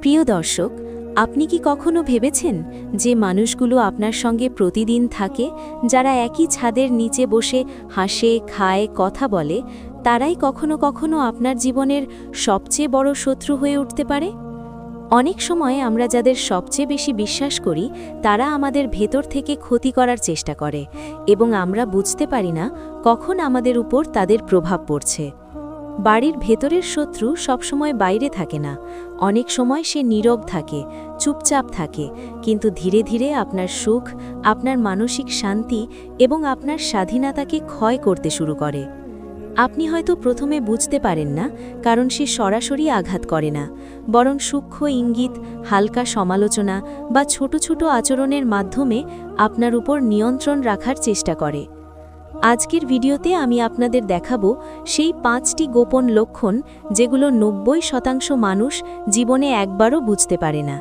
প্রিয় দর্শক, আপনি কি কখনো ভেবেছেন যে মানুষগুলো আপনার সঙ্গে প্রতিদিন থাকে, যারা একই ছাদের নিচে বসে হাসে, খায়, কথা বলে, তারাই কখনো কখনো আপনার জীবনের সবচেয়ে বড় শত্রু হয়ে উঠতে পারে? অনেক সময় আমরা যাদের সবচেয়ে বেশি বিশ্বাস করি, তারা আমাদের ভেতর থেকে ক্ষতি করার চেষ্টা করে এবং আমরা বুঝতে পারি না কখন আমাদের উপর তাদের প্রভাব পড়ছে। বাড়ির ভেতরের শত্রু সবসময় বাইরে থাকে না। অনেক সময় সে নীরব থাকে, চুপচাপ থাকে, কিন্তু ধীরে ধীরে আপনার সুখ, আপনার মানসিক শান্তি এবং আপনার স্বাধীনতাকে ক্ষয় করতে শুরু করে। আপনি হয়তো প্রথমে বুঝতে পারেন না, কারণ সে সরাসরি আঘাত করে না। বরং সূক্ষ্ম ইঙ্গিত, হালকা সমালোচনা বা ছোট ছোট আচরণের মাধ্যমে আপনার উপর নিয়ন্ত্রণ রাখার চেষ্টা করে। আজকের ভিডিওতে আমি আপনাদের দেখাবো সেই পাঁচটি গোপন লক্ষণ যেগুলো নব্বই শতাংশ মানুষ জীবনে একবারও বুঝতে পারে না।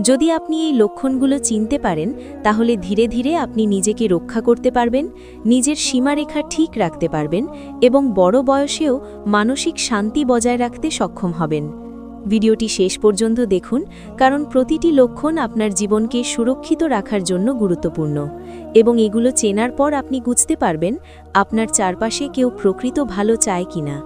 যদি আপনি এই লক্ষণগুলো চিনতে পারেন, তাহলে ধীরে ধীরে আপনি নিজেকে রক্ষা করতে পারবেন, নিজের সীমারেখা ঠিক রাখতে পারবেন এবং বড় বয়সেও মানসিক শান্তি বজায় রাখতে সক্ষম হবেন। ভিডিওটি শেষ পর্যন্ত দেখুন, কারণ প্রতিটি লক্ষণ আপনার জীবনকে সুরক্ষিত রাখার জন্য গুরুত্বপূর্ণ। এবং এগুলো চেনার পর আপনি বুঝতে পারবেন, আপনার চারপাশে কেউ প্রকৃত ভালো চায় কিনা।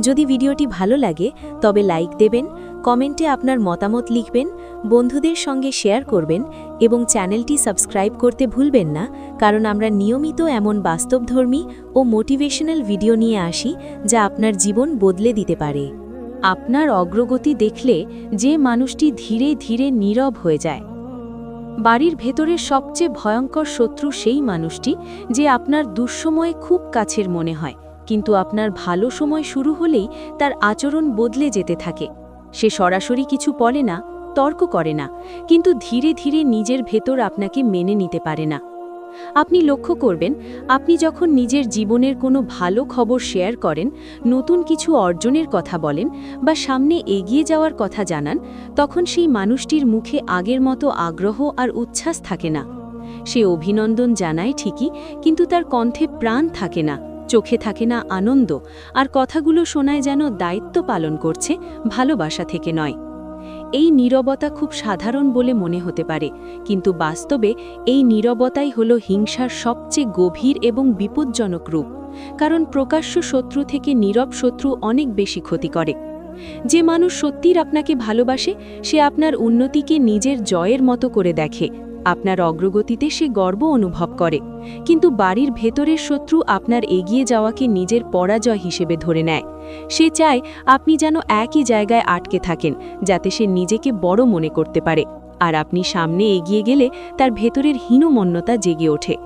যদি ভিডিওটি ভালো লাগে, তবে লাইক দেবেন, কমেন্টে আপনার মতামত লিখবেন, বন্ধুদের সঙ্গে শেয়ার করবেন, এবং চ্যানেলটি সাবস্ক্রাইব করতে ভুলবেন না, কারণ আমরা নিয়মিত এমন বাস্তবধর্মী ও মোটিভেশনাল ভিডিও নিয়ে আসি, যা আপনার জীবন বদলে দিতে পারে। আপনার অগ্রগতি দেখলে যে মানুষটি ধীরে ধীরে নীরব হয়ে যায়। বাড়ির ভেতরের সবচেয়ে ভয়ঙ্কর শত্রু সেই মানুষটি যে আপনার দুঃসময়ে খুব কাছের মনে হয়, কিন্তু আপনার ভালো সময় শুরু হলেই তার আচরণ বদলে যেতে থাকে। সে সরাসরি কিছু বলে না, তর্ক করে না, কিন্তু ধীরে ধীরে নিজের ভেতর আপনাকে মেনে নিতে পারে না। আপনি লক্ষ্য করবেন, আপনি যখন নিজের জীবনের কোনো ভালো খবর শেয়ার করেন, নতুন কিছু অর্জনের কথা বলেন বা সামনে এগিয়ে যাওয়ার কথা জানান, তখন সেই মানুষটির মুখে আগের মতো আগ্রহ আর উচ্ছ্বাস থাকে না। সে অভিনন্দন জানায় ঠিকই, কিন্তু তার কণ্ঠে প্রাণ থাকে না, চোখে থাকে না আনন্দ, আর কথাগুলো শোনায় যেন দায়িত্ব পালন করছে, ভালোবাসা থেকে নয়। এই নীরবতা খুব সাধারণ বলে মনে হতে পারে, কিন্তু বাস্তবে এই নীরবতাই হল হিংসার সবচেয়ে গভীর এবং বিপজ্জনক রূপ, কারণ প্রকাশ্য শত্রু থেকে নীরব শত্রু অনেক বেশি ক্ষতি করে। যে মানুষ সত্যির আপনাকে ভালোবাসে, সে আপনার উন্নতিকে নিজের জয়ের মতো করে দেখে। আপনার অগ্রগতিতে সে গর্ব অনুভব করে। কিন্তু বাড়ির ভেতরের শত্রু আপনার এগিয়ে যাওয়াকে নিজের পরাজয় হিসেবে ধরে নেয়। সে চায় আপনি যেন একই জায়গায় আটকে থাকেন, যাতে সে নিজেকে বড় মনে করতে পারে। আর আপনি সামনে এগিয়ে গেলে তার ভেতরের হীনমন্যতা জেগে ওঠে।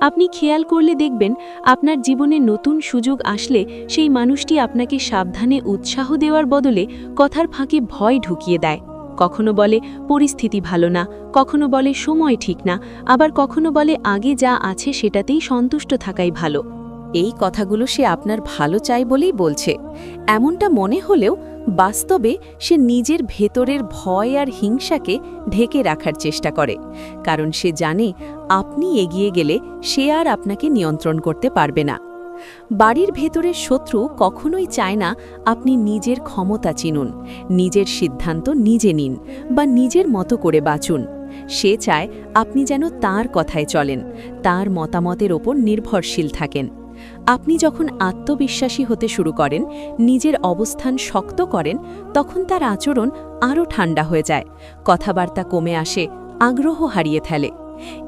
আপনি খেয়াল করলে দেখবেন, আপনার জীবনে নতুন সুযোগ আসলে সেই মানুষটি আপনাকে সাবধানে উৎসাহ দেওয়ার বদলে কথার ফাঁকে ভয় ঢুকিয়ে দেয়। কখনো বলে পরিস্থিতি ভালো না, কখনো বলে সময় ঠিক না, আবার কখনো বলে আগে যা আছে সেটাতেই সন্তুষ্ট থাকাই ভালো। এই কথাগুলো সে আপনার ভালো চায় বলেই বলছে। এমনটা মনে হলেও বাস্তবে সে নিজের ভেতরের ভয় আর হিংসাকে ঢেকে রাখার চেষ্টা করে, কারণ সে জানে আপনি এগিয়ে গেলে সে আর আপনাকে নিয়ন্ত্রণ করতে পারবে না। বাড়ির ভেতরের শত্রু কখনোই চায় না আপনি নিজের ক্ষমতা চিনুন, নিজের সিদ্ধান্ত নিজে নিন বা নিজের মতো করে বাঁচুন। সে চায় আপনি যেন তার কথায় চলেন, তার মতামতের ওপর নির্ভরশীল থাকেন। আপনি যখন আত্মবিশ্বাসী হতে শুরু করেন, নিজের অবস্থান শক্ত করেন, তখন তার আচরণ আরও ঠান্ডা হয়ে যায়, কথাবার্তা কমে আসে, আগ্রহ হারিয়ে ফেলে।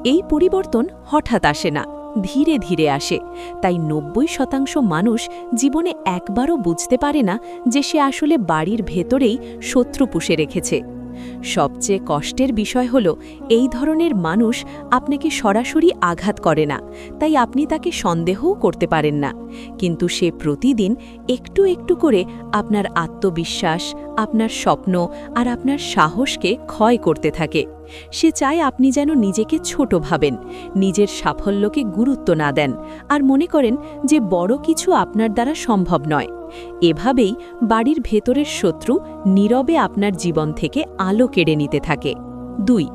এই পরিবর্তন হঠাৎ আসে না। ধীরে ধীরে আসে। তাই নব্বই শতাংশ মানুষ জীবনে একবারও বুঝতে পারে না যে সে আসলে বাড়ির ভেতরেই শত্রু পুষে রেখেছে। সবচেয়ে কষ্টের বিষয় হল, এই ধরনের মানুষ আপনাকে সরাসরি আঘাত করে না, তাই আপনি তাকে সন্দেহও করতে পারেন না। কিন্তু সে প্রতিদিন একটু একটু করে আপনার আত্মবিশ্বাস, আপনার স্বপ্ন আর আপনার সাহসকে ক্ষয় করতে থাকে। সে চায় আপনি যেন নিজেকে ছোট ভাবেন, নিজের সাফল্যকে গুরুত্ব না দেন, আর মনে করেন যে বড় কিছু আপনার দ্বারা সম্ভব নয়। এভাবেই বাড়ির ভেতরের শত্রু নীরবে আপনার জীবন থেকে আলো কেড়ে নিতে থাকে। দুই,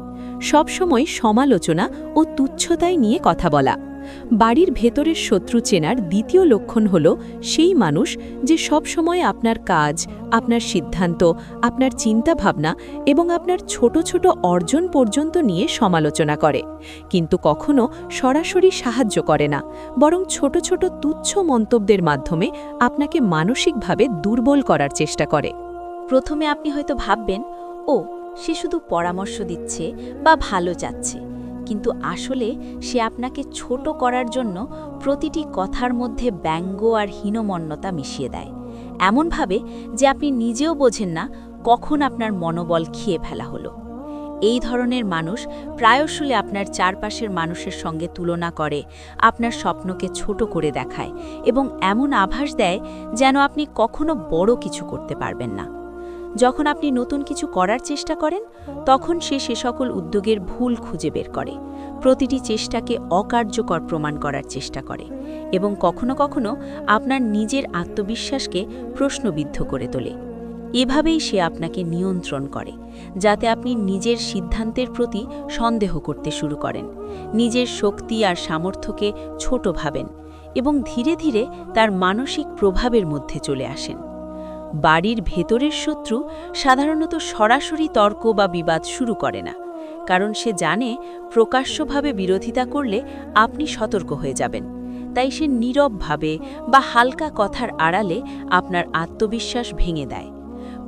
সবসময় সমালোচনা ও তুচ্ছতায় নিয়ে কথা বলা। বাড়ির ভেতরের শত্রু চেনার দ্বিতীয় লক্ষণ হল সেই মানুষ যে সবসময় আপনার কাজ, আপনার সিদ্ধান্ত, আপনার চিন্তাভাবনা এবং আপনার ছোট ছোট অর্জন পর্যন্ত নিয়ে সমালোচনা করে। কিন্তু কখনো সরাসরি সাহায্য করে না, বরং ছোট ছোট তুচ্ছ মন্তব্যের মাধ্যমে আপনাকে মানসিকভাবে দুর্বল করার চেষ্টা করে। প্রথমে আপনি হয়তো ভাববেন, ও, সে শুধু পরামর্শ দিচ্ছে বা ভালো চাচ্ছে কিন্তু আসলে সে আপনাকে ছোট করার জন্য প্রতিটি কথার মধ্যে ব্যঙ্গ আর হীনমন্যতা মিশিয়ে দেয়। এমনভাবে যে আপনি নিজেও বোঝেন না কখন আপনার মনোবল খেয়ে ফেলা হলো। এই ধরনের মানুষ প্রায়শই আপনার চারপাশের মানুষের সঙ্গে তুলনা করে, আপনার স্বপ্নকে ছোট করে দেখায় এবং এমন আভাস দেয় যেন আপনি কখনো বড় কিছু করতে পারবেন না। যখন আপনি নতুন কিছু করার চেষ্টা করেন, তখন সে সে সকল উদ্যোগের ভুল খুঁজে বের করে। প্রতিটি চেষ্টাকে অকার্যকর প্রমাণ করার চেষ্টা করে এবং কখনো কখনো আপনার নিজের আত্মবিশ্বাসকে প্রশ্নবিদ্ধ করে তোলে। এভাবেই সে আপনাকে নিয়ন্ত্রণ করে, যাতে আপনি নিজের সিদ্ধান্তের প্রতি সন্দেহ করতে শুরু করেন, নিজের শক্তি আর সামর্থ্যকে ছোট ভাবেন এবং ধীরে ধীরে তার মানসিক প্রভাবের মধ্যে চলে আসেন। বাড়ির ভেতরের শত্রু সাধারণত সরাসরি তর্ক বা বিবাদ শুরু করে না, কারণ সে জানে প্রকাশ্যভাবে বিরোধিতা করলে আপনি সতর্ক হয়ে যাবেন। তাই সে নীরবভাবে বা হালকা কথার আড়ালে আপনার আত্মবিশ্বাস ভেঙে দেয়।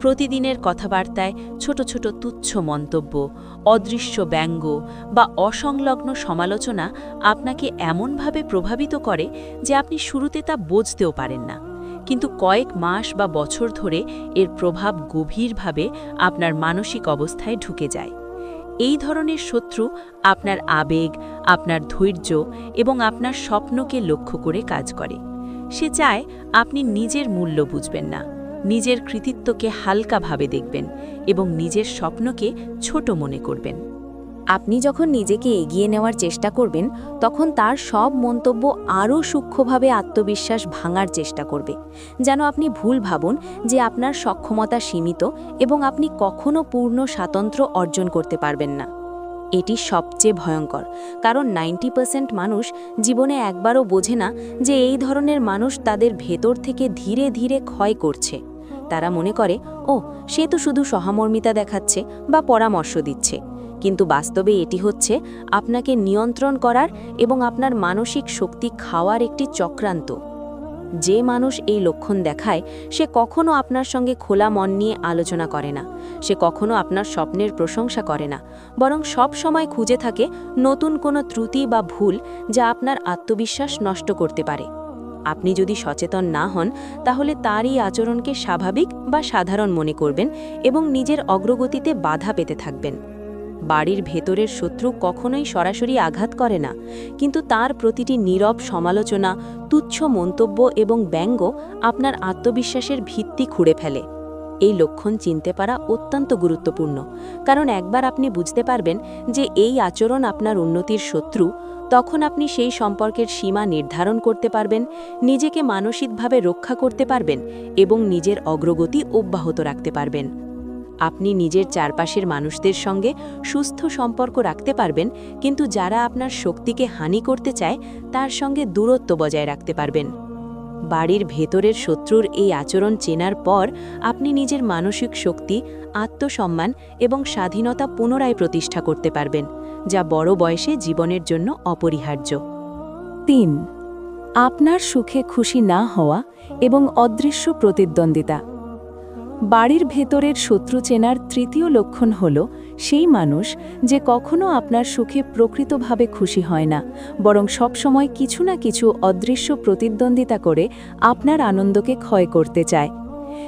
প্রতিদিনের কথাবার্তায় ছোট ছোট তুচ্ছ মন্তব্য, অদৃশ্য ব্যঙ্গ বা অসংলগ্ন সমালোচনা আপনাকে এমনভাবে প্রভাবিত করে যে আপনি শুরুতে তা বুঝতেও পারেন না। কিন্তু কয়েক মাস বা বছর ধরে এর প্রভাব গভীরভাবে আপনার মানসিক অবস্থায় ঢুকে যায়। এই ধরনের শত্রু আপনার আবেগ, আপনার ধৈর্য এবং আপনার স্বপ্নকে লক্ষ্য করে কাজ করে। সে চায় আপনি নিজের মূল্য বুঝবেন না, নিজের কৃতিত্বকে হালকাভাবে দেখবেন এবং নিজের স্বপ্নকে ছোট মনে করবেন। আপনি যখন নিজেকে এগিয়ে নেওয়ার চেষ্টা করবেন, তখন তার সব মন্তব্য আরও সূক্ষ্মভাবে আত্মবিশ্বাস ভাঙার চেষ্টা করবে। যেন আপনি ভুল ভাবুন যে আপনার সক্ষমতা সীমিত এবং আপনি কখনও পূর্ণ স্বাতন্ত্র্য অর্জন করতে পারবেন না। এটি সবচেয়ে ভয়ঙ্কর, কারণ নাইনটি পার্সেন্ট মানুষ জীবনে একবারও বোঝে না যে এই ধরনের মানুষ তাদের ভেতর থেকে ধীরে ধীরে ক্ষয় করছে। তারা মনে করে ও সে তো শুধু সহমর্মিতা দেখাচ্ছে বা পরামর্শ দিচ্ছে। কিন্তু বাস্তবে এটি হচ্ছে আপনাকে নিয়ন্ত্রণ করার এবং আপনার মানসিক শক্তি খাওয়ার একটি চক্রান্ত। যে মানুষ এই লক্ষণ দেখায়, সে কখনো আপনার সঙ্গে খোলা মন নিয়ে আলোচনা করে না। সে কখনো আপনার স্বপ্নের প্রশংসা করে না। বরং সব সময় খুঁজে থাকে নতুন কোনো ত্রুটি বা ভুল যা আপনার আত্মবিশ্বাস নষ্ট করতে পারে। আপনি যদি সচেতন না হন, তাহলে তারই আচরণকে স্বাভাবিক বা সাধারণ মনে করবেন এবং নিজের অগ্রগতিতে বাধা পেতে থাকবেন। বাড়ির ভেতরের শত্রু কখনোই সরাসরি আঘাত করে না। কিন্তু তার প্রতিটি নীরব সমালোচনা, তুচ্ছ মন্তব্য এবং ব্যঙ্গ আপনার আত্মবিশ্বাসের ভিত্তি খুঁড়ে ফেলে। এই লক্ষণ চিনতে পারা অত্যন্ত গুরুত্বপূর্ণ। কারণ একবার আপনি বুঝতে পারবেন যে এই আচরণ আপনার উন্নতির শত্রু, তখন আপনি সেই সম্পর্কের সীমা নির্ধারণ করতে পারবেন, নিজেকে মানসিকভাবে রক্ষা করতে পারবেন এবং নিজের অগ্রগতি অব্যাহত রাখতে পারবেন। আপনি নিজের চারপাশের মানুষদের সঙ্গে সুস্থ সম্পর্ক রাখতে পারবেন, কিন্তু যারা আপনার শক্তিকে হানি করতে চায়, তার সঙ্গে দূরত্ব বজায় রাখতে পারবেন। বাড়ির ভেতরের শত্রুর এই আচরণ চেনার পর আপনি নিজের মানসিক শক্তি, আত্মসম্মান এবং স্বাধীনতা পুনরায় প্রতিষ্ঠা করতে পারবেন, যা বড় বয়সে জীবনের জন্য অপরিহার্য। তিন, আপনার সুখে খুশি না হওয়া এবং অদৃশ্য প্রতিদ্বন্দ্বিতা। বাড়ির ভেতরের শত্রু চেনার তৃতীয় লক্ষণ হল সেই মানুষ যে কখনো আপনার সুখে প্রকৃতভাবে খুশি হয় না, বরং সবসময় কিছু না কিছু অদৃশ্য প্রতিদ্বন্দ্বিতা করে আপনার আনন্দকে ক্ষয় করতে চায়।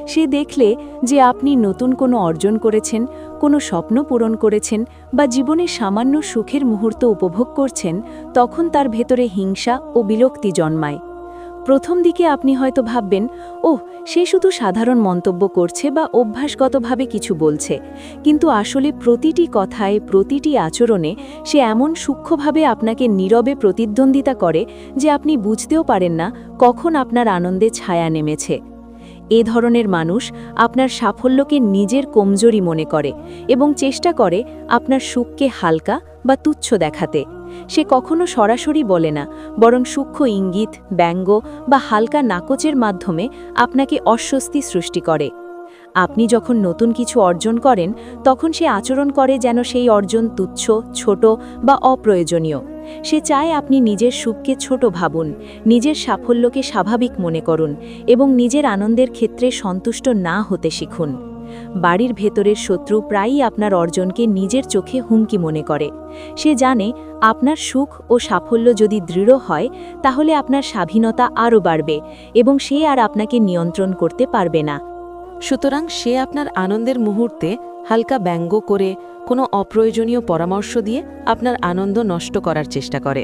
সে দেখলে যে আপনি নতুন কোনো অর্জন করেছেন, কোনো স্বপ্ন পূরণ করেছেন বা জীবনে সামান্য সুখের মুহূর্ত উপভোগ করছেন, তখন তার ভেতরে হিংসা ও বিরক্তি জন্মায়। প্রথম দিকে আপনি হয়তো ভাববেন, ওহ, সে শুধু সাধারণ মন্তব্য করছে বা অভ্যাসগতভাবে কিছু বলছে। কিন্তু আসলে প্রতিটি কথায়, প্রতিটি আচরণে সে এমন সূক্ষ্মভাবে আপনাকে নীরবে প্রতিদ্বন্দ্বিতা করে যে আপনি বুঝতেও পারেন না কখন আপনার আনন্দে ছায়া নেমেছে। এ ধরনের মানুষ আপনার সাফল্যকে নিজের কমজোরি মনে করে এবং চেষ্টা করে আপনার সুখকে হালকা বা তুচ্ছ দেখাতে। সে কখনো সরাসরি বলে না, বরং সূক্ষ্ম ইঙ্গিত, ব্যঙ্গ বা হালকা নাকচের মাধ্যমে আপনাকে অস্বস্তি সৃষ্টি করে। আপনি যখন নতুন কিছু অর্জন করেন, তখন সে আচরণ করে যেন সেই অর্জন তুচ্ছ, ছোট বা অপ্রয়োজনীয়। সে চায় আপনি নিজের সুখকে ছোট ভাবুন, নিজের সাফল্যকে স্বাভাবিক মনে করুন এবং নিজের আনন্দের ক্ষেত্রে সন্তুষ্ট না হতে শিখুন। বাড়ির ভেতরের শত্রু প্রায়ই আপনার অর্জনকে নিজের চোখে হুমকি মনে করে। সে জানে আপনার সুখ ও সাফল্য যদি দৃঢ় হয়, তাহলে আপনার স্বাধীনতা আরও বাড়বে এবং সে আর আপনাকে নিয়ন্ত্রণ করতে পারবে না। সুতরাং সে আপনার আনন্দের মুহূর্তে হালকা ব্যঙ্গ করে কোনো অপ্রয়োজনীয় পরামর্শ দিয়ে আপনার আনন্দ নষ্ট করার চেষ্টা করে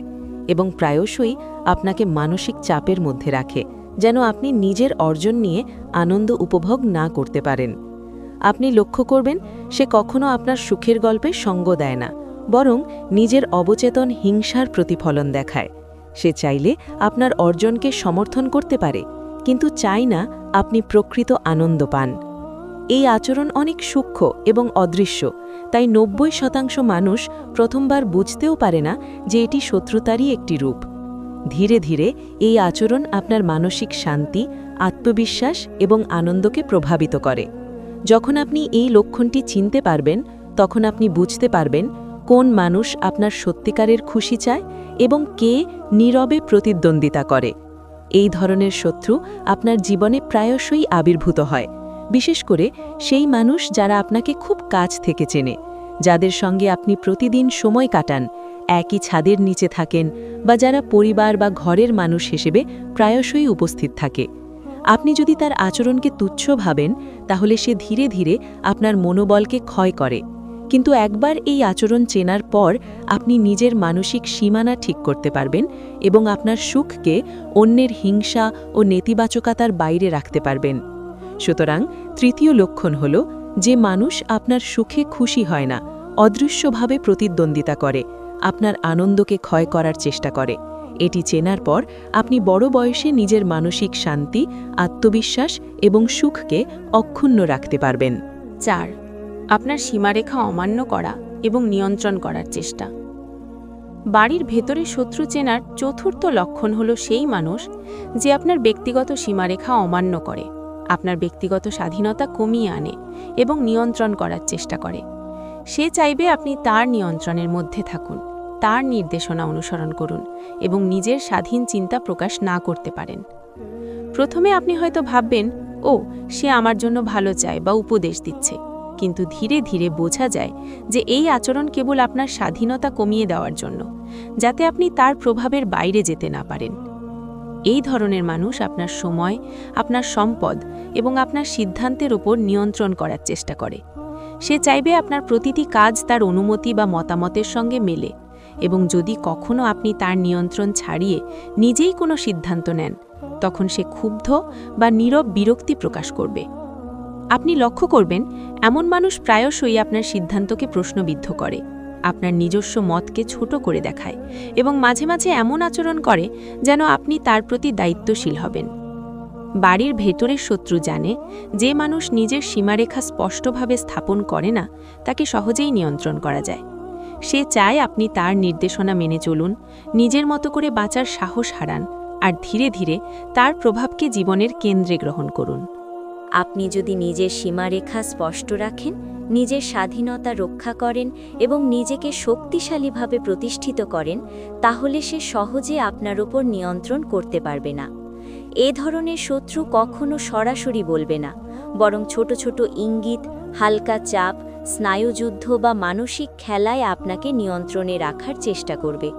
এবং প্রায়শই আপনাকে মানসিক চাপের মধ্যে রাখে, যেন আপনি নিজের অর্জন নিয়ে আনন্দ উপভোগ না করতে পারেন। আপনি লক্ষ্য করবেন, সে কখনো আপনার সুখের গল্পে সঙ্গ দেয় না, বরং নিজের অবচেতন হিংসার প্রতিফলন দেখায়। সে চাইলে আপনার অর্জনকে সমর্থন করতে পারে, কিন্তু চাই না আপনি প্রকৃত আনন্দ পান। এই আচরণ অনেক সূক্ষ্ম এবং অদৃশ্য, তাই নব্বই শতাংশ মানুষ প্রথমবার বুঝতেও পারে না যে এটি শত্রুতারই একটি রূপ। ধীরে ধীরে এই আচরণ আপনার মানসিক শান্তি, আত্মবিশ্বাস এবং আনন্দকে প্রভাবিত করে। যখন আপনি এই লক্ষণটি চিনতে পারবেন, তখন আপনি বুঝতে পারবেন কোন মানুষ আপনার সত্যিকারের খুশি চায় এবং কে নীরবে প্রতিদ্বন্দ্বিতা করে। এই ধরনের শত্রু আপনার জীবনে প্রায়শই আবির্ভূত হয়। বিশেষ করে সেই মানুষ যারা আপনাকে খুব কাছ থেকে চেনে, যাদের সঙ্গে আপনি প্রতিদিন সময় কাটান, একই ছাদের নিচে থাকেন বা যারা পরিবার বা ঘরের মানুষ হিসেবে প্রায়শই উপস্থিত থাকে। আপনি যদি তার আচরণকে তুচ্ছ ভাবেন, তাহলে সে ধীরে ধীরে আপনার মনোবলকে ক্ষয় করে। কিন্তু একবার এই আচরণ চেনার পর আপনি নিজের মানসিক সীমানা ঠিক করতে পারবেন এবং আপনার সুখকে অন্যের হিংসা ও নেতিবাচকতার বাইরে রাখতে পারবেন। সুতরাং তৃতীয় লক্ষণ হল যে মানুষ আপনার সুখে খুশি হয় না, অদৃশ্যভাবে প্রতিদ্বন্দ্বিতা করে, আপনার আনন্দকে ক্ষয় করার চেষ্টা করে। এটি চেনার পর আপনি বড় বয়সে নিজের মানসিক শান্তি, আত্মবিশ্বাস এবং সুখকে অক্ষুণ্ণ রাখতে পারবেন। চার, আপনার সীমারেখা অমান্য করা এবং নিয়ন্ত্রণ করার চেষ্টা। বাড়ির ভেতরে শত্রু চেনার চতুর্থ লক্ষণ হল সেই মানুষ যে আপনার ব্যক্তিগত সীমারেখা অমান্য করে, আপনার ব্যক্তিগত স্বাধীনতা কমিয়ে আনে এবং নিয়ন্ত্রণ করার চেষ্টা করে। সে চাইবে আপনি তার নিয়ন্ত্রণের মধ্যে থাকুন। তার নির্দেশনা অনুসরণ করুন এবং নিজের স্বাধীন চিন্তা প্রকাশ না করতে পারেন। প্রথমে আপনি হয়তো ভাববেন, ও, সে আমার জন্য ভালো চায় বা উপদেশ দিচ্ছে। কিন্তু ধীরে ধীরে বোঝা যায় যে এই আচরণ কেবল আপনার স্বাধীনতা কমিয়ে দেওয়ার জন্য, যাতে আপনি তার প্রভাবের বাইরে যেতে না পারেন। এই ধরনের মানুষ আপনার সময়, আপনার সম্পদ এবং আপনার সিদ্ধান্তের ওপর নিয়ন্ত্রণ করার চেষ্টা করে। সে চাইবে আপনার প্রতিটি কাজ তার অনুমতি বা মতামতের সঙ্গে মেলে। এবং যদি কখনো আপনি তার নিয়ন্ত্রণ ছাড়িয়ে নিজেই কোনো সিদ্ধান্ত নেন, তখন সে ক্ষুব্ধ বা নীরব বিরক্তি প্রকাশ করবে। আপনি লক্ষ্য করবেন, এমন মানুষ প্রায়শই আপনার সিদ্ধান্তকে প্রশ্নবিদ্ধ করে, আপনার নিজস্ব মতকে ছোট করে দেখায় এবং মাঝে মাঝে এমন আচরণ করে যেন আপনি তার প্রতি দায়িত্বশীল হবেন। বাড়ির ভেতরের শত্রু জানে, যে মানুষ নিজের সীমারেখা স্পষ্টভাবে স্থাপন করে না, তাকে সহজেই নিয়ন্ত্রণ করা যায়। সে চায় আপনি তার নির্দেশনা মেনে চলুন, নিজের মতো করে বাঁচার সাহস হারান, আর ধীরে ধীরে তার প্রভাবকে জীবনের কেন্দ্রে গ্রহণ করুন। আপনি যদি নিজের সীমারেখা স্পষ্ট রাখেন, নিজের স্বাধীনতা রক্ষা করেন এবং নিজেকে শক্তিশালীভাবে প্রতিষ্ঠিত করেন, তাহলে সে সহজে আপনার ওপর নিয়ন্ত্রণ করতে পারবে না। এ ধরনের শত্রু কখনো সরাসরি বলবে না, বরং ছোট ছোট ইঙ্গিত, হালকা চাপ স্নায়ুযুদ্ধ বা মানসিক খেলায় আপনাকে নিয়ন্ত্রণে রাখার চেষ্টা করবে।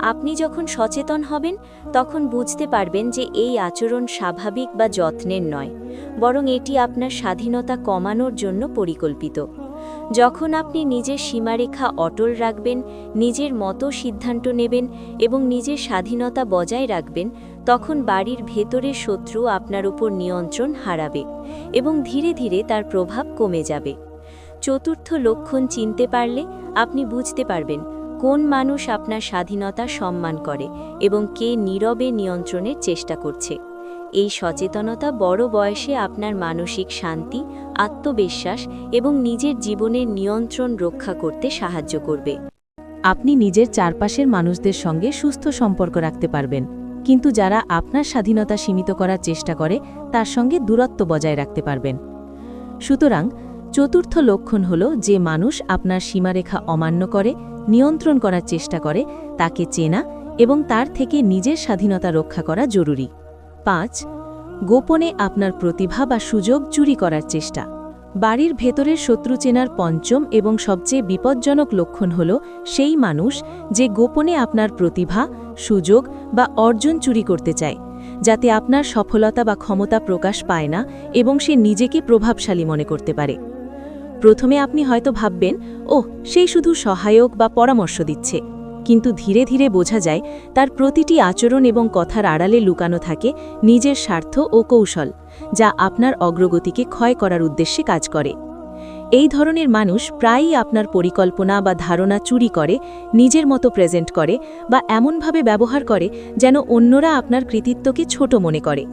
আপনি যখন সচেতন হবেন, তখন বুঝতে পারবেন যে এই আচরণ স্বাভাবিক বা যত্নের নয়, বরং এটি আপনার স্বাধীনতা কমানোর জন্য পরিকল্পিত। যখন আপনি নিজের সীমারেখা অটল রাখবেন, নিজের মতো সিদ্ধান্ত নেবেন এবং নিজের স্বাধীনতা বজায় রাখবেন, তখন বাড়ির ভেতরের শত্রু আপনার উপর নিয়ন্ত্রণ হারাবে এবং ধীরে ধীরে তার প্রভাব কমে যাবে। চতুর্থ লক্ষণ চিনতে পারলে আপনি বুঝতে পারবেন কোন মানুষ আপনার স্বাধীনতা সম্মান করে এবং কে নীরবে নিয়ন্ত্রণের চেষ্টা করছে। এই সচেতনতা বড় বয়সে আপনার মানসিক শান্তি, আত্মবিশ্বাস এবং নিজের জীবনের নিয়ন্ত্রণ রক্ষা করতে সাহায্য করবে। আপনি নিজের চারপাশের মানুষদের সঙ্গে সুস্থ সম্পর্ক রাখতে পারবেন, কিন্তু যারা আপনার স্বাধীনতা সীমিত করার চেষ্টা করে, তার সঙ্গে দূরত্ব বজায় রাখতে পারবেন। সুতরাং চতুর্থ লক্ষণ হল যে মানুষ আপনার সীমারেখা অমান্য করে, নিয়ন্ত্রণ করার চেষ্টা করে, তাকে চেনা এবং তার থেকে নিজের স্বাধীনতা রক্ষা করা জরুরি। পাঁচ, গোপনে আপনার প্রতিভা বা সুযোগ চুরি করার চেষ্টা। বাড়ির ভেতরের শত্রু চেনার পঞ্চম এবং সবচেয়ে বিপজ্জনক লক্ষণ হল সেই মানুষ যে গোপনে আপনার প্রতিভা, সুযোগ বা অর্জন চুরি করতে চায়, যাতে আপনার সফলতা বা ক্ষমতা প্রকাশ পায় না এবং সে নিজেকে প্রভাবশালী মনে করতে পারে। প্রথমে আপনি হয়তো ভাববেন ও সেই শুধু সহায়ক বা পরামর্শ দিচ্ছে। কিন্তু ধীরে ধীরে বোঝা যায়, তার প্রতিটি আচরণ এবং কথার আড়ালে লুকানো থাকে নিজের স্বার্থ ও কৌশল, যা আপনার অগ্রগতিকে ক্ষয় করার উদ্দেশ্যে কাজ করে। এই ধরনের মানুষ প্রায়ই আপনার পরিকল্পনা বা ধারণা চুরি করে, নিজের মতো প্রেজেন্ট করে বা এমনভাবে ব্যবহার করে যেন অন্যরা আপনার কৃতিত্বকে ছোট মনে করে।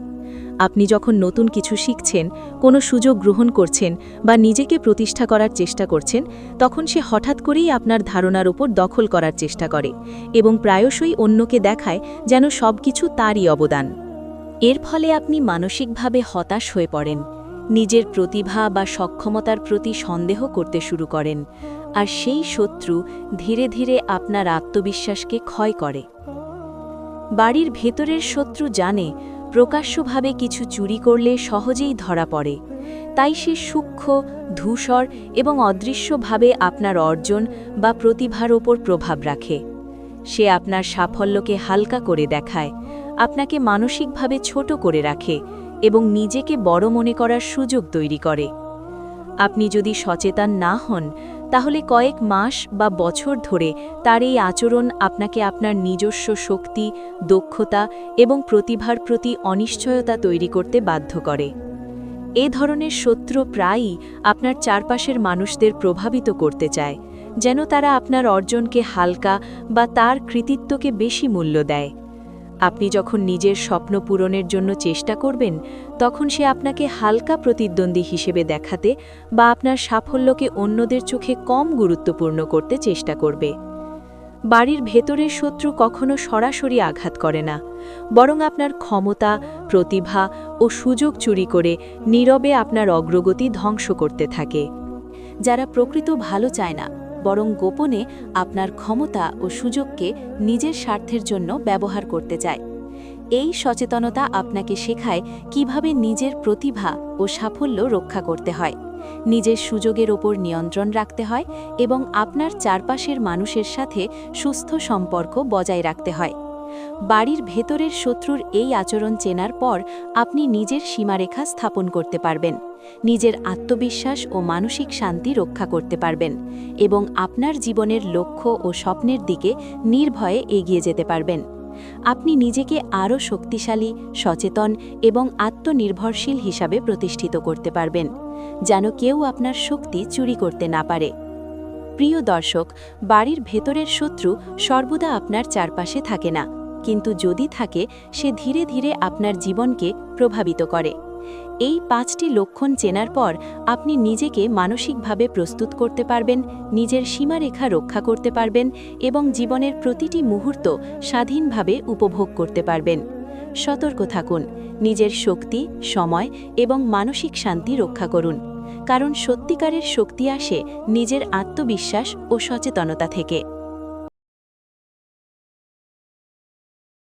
আপনি যখন নতুন কিছু শিখছেন, কোনো সুযোগ গ্রহণ করছেন বা নিজেকে প্রতিষ্ঠা করার চেষ্টা করছেন, তখন সে হঠাৎ করেই আপনার ধারণার উপর দখল করার চেষ্টা করে এবং প্রায়শই অন্যকে দেখায় যেন সবকিছু তারই অবদান। এর ফলে আপনি মানসিকভাবে হতাশ হয়ে পড়েন, নিজের প্রতিভা বা সক্ষমতার প্রতি সন্দেহ করতে শুরু করেন, আর সেই শত্রু ধীরে ধীরে আপনার আত্মবিশ্বাসকে ক্ষয় করে। বাড়ির ভেতরের শত্রু জানে প্রকাশ্যভাবে কিছু চুরি করলে সহজেই ধরা পড়ে। তাই সে সূক্ষ্ম, ধূসর এবং অদৃশ্যভাবে আপনার অর্জন বা প্রতিভার ওপর প্রভাব রাখে। সে আপনার সাফল্যকে হালকা করে দেখায়, আপনাকে মানসিকভাবে ছোট করে রাখে এবং নিজেকে বড় মনে করার সুযোগ তৈরি করে। আপনি যদি সচেতন না হন তাহলে কয়েক মাস বা বছর ধরে তার এই আচরণ আপনাকে আপনার নিজস্ব শক্তি, দক্ষতা এবং প্রতিভার প্রতি অনিশ্চয়তা তৈরি করতে বাধ্য করে। এ ধরনের শত্রু প্রায়ই আপনার চারপাশের মানুষদের প্রভাবিত করতে চায়, যেন তারা আপনার অর্জনকে হালকা বা তার কৃতিত্বকে বেশি মূল্য দেয়। আপনি যখন নিজের স্বপ্ন পূরণের জন্য চেষ্টা করবেন, তখন সে আপনাকে হালকা প্রতিদ্বন্দ্বী হিসেবে দেখাতে বা আপনার সাফল্যকে অন্যদের চোখে কম গুরুত্বপূর্ণ করতে চেষ্টা করবে। বাড়ির ভেতরের শত্রু কখনো সরাসরি আঘাত করে না, বরং আপনার ক্ষমতা, প্রতিভা ও সুযোগ চুরি করে নীরবে আপনার অগ্রগতি ধ্বংস করতে থাকে। যারা প্রকৃত ভালো চায় না বরং গোপনে আপনার ক্ষমতা ও সুযোগকে নিজের স্বার্থের জন্য ব্যবহার করতে চায়। এই সচেতনতা আপনাকে শেখায় কীভাবে নিজের প্রতিভা ও সাফল্য রক্ষা করতে হয়। নিজের সুযোগের ওপর নিয়ন্ত্রণ রাখতে হয় এবং আপনার চারপাশের মানুষের সাথে সুস্থ সম্পর্ক বজায় রাখতে হয়। বাড়ির ভেতরের শত্রুর এই আচরণ চেনার পর আপনি নিজের সীমারেখা স্থাপন করতে পারবেন। নিজের আত্মবিশ্বাস ও মানসিক শান্তি রক্ষা করতে পারবেন এবং আপনার জীবনের লক্ষ্য ও স্বপ্নের দিকে নির্ভয়ে এগিয়ে যেতে পারবেন। আপনি নিজেকে আরও শক্তিশালী, সচেতন এবং আত্মনির্ভরশীল হিসাবে প্রতিষ্ঠিত করতে পারবেন, যেন কেউ আপনার শক্তি চুরি করতে না পারে। প্রিয় দর্শক, বাড়ির ভেতরের শত্রু সর্বদা আপনার চারপাশে থাকে না। কিন্তু যদি থাকে, সে ধীরে ধীরে আপনার জীবনকে প্রভাবিত করে। এই পাঁচটি লক্ষণ চেনার পর আপনি নিজেকে মানসিকভাবে প্রস্তুত করতে পারবেন, নিজের সীমারেখা রক্ষা করতে পারবেন এবং জীবনের প্রতিটি মুহূর্ত স্বাধীনভাবে উপভোগ করতে পারবেন। সতর্ক থাকুন, নিজের শক্তি, সময় এবং মানসিক শান্তি রক্ষা করুন। কারণ সত্যিকারের শক্তি আসে নিজের আত্মবিশ্বাস ও সচেতনতা থেকে।